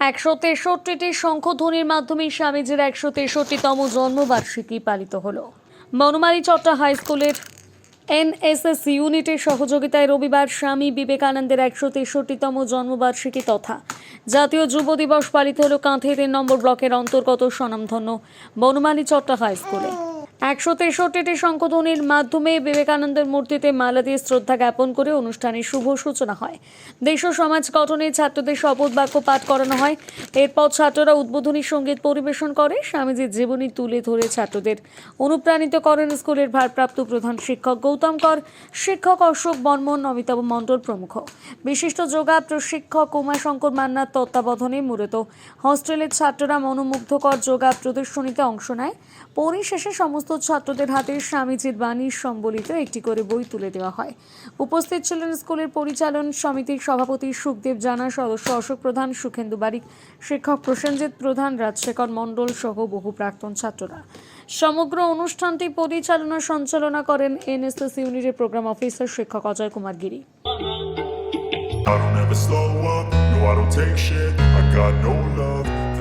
একশো তেষট্টিটি শঙ্খধ্বনির মাধ্যমে স্বামীজির একশো তেষট্টিতম জন্মবার্ষিকী পালিত হলো। বনমালী চট্টা হাই স্কুলের এনএসএস ইউনিটের সহযোগিতায় রবিবার স্বামী বিবেকানন্দের একশো তেষট্টিতম জন্মবার্ষিকী তথা জাতীয় যুব দিবস পালিত হলো কাঁথি তিন নম্বর ব্লকের অন্তর্গত স্বনামধন্য বনমালী চট্টা হাই স্কুলে। একশো তেষট্টিটি শঙ্খধ্বনির মাধ্যমে বিবেকানন্দের মূর্তিতে মালা দিয়ে শ্রদ্ধা জ্ঞাপন করে অনুষ্ঠানের শুভ সূচনা হয়। দেশ ও সমাজ গঠনে ছাত্রদের শপথ বাক্য পাঠ করানো হয়। এরপর ছাত্ররা উদ্বোধনী সংগীত পরিবেশন করে। স্বামীজির জীবনী তুলে ধরে ছাত্রদের অনুপ্রাণিত করেন স্কুলের ভারপ্রাপ্ত প্রধান শিক্ষক গৌতম কর, শিক্ষক অশোক বর্মন, অমিতাভ মণ্ডল প্রমুখ। বিশিষ্ট যোগা প্রশিক্ষক উমাশঙ্কর মান্নার তত্ত্বাবধানে মূলত হস্টেলের ছাত্ররা মনোমুগ্ধকর যোগা প্রদর্শনীতে অংশ নেয়। পরিশেষে সমস্ত ছাত্রদের হাতে স্বামীজির বাণী সম্বলিত একটি করে বই তুলে দেওয়া হয়। উপস্থিত ছিলেন স্কুলের পরিচালন সমিতির সভাপতি সুখদেব জানা সদস্য অশোক প্রধান সুখেন্দু বারিক শিক্ষক প্রসেনজিৎ প্রধান রাজশেখর মণ্ডল সহ বহু প্রাক্তন ছাত্ররা। সমগ্র অনুষ্ঠানটি পরিচালনা সঞ্চালনা করেন এনএসএস ইউনিটের প্রোগ্রাম অফিসার শিক্ষক অজয় কুমার গিরি। I don't ever slow up, no I don't take shit. I got no love.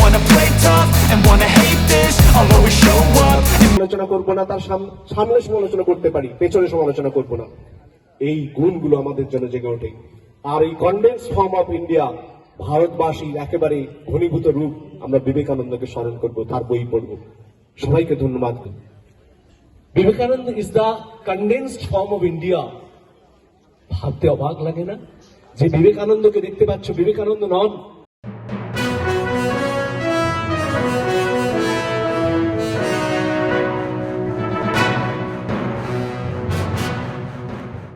wanna play tough and wanna hate this, I'll always show up. না, তার সামনে সমালোচনা করতে পারি, পেছনে সমালোচনা না। এই গুণগুলো আমাদের জন্য জেগে ওঠে। আর এই কন্ডেন্স ফর্ম অফ ইন্ডিয়া ভারতবাসীর একেবারে ঘনীভূত রূপ, আমরা বিবেকানন্দকে স্মরণ করব, তার বই পড়ব। সবাইকে ধন্যবাদ। Vivekananda is the condensed form of India ভাবতে অবাক লাগে না? যে বিবেকানন্দকে দেখতে পাচ্ছ, বিবেকানন্দ নন।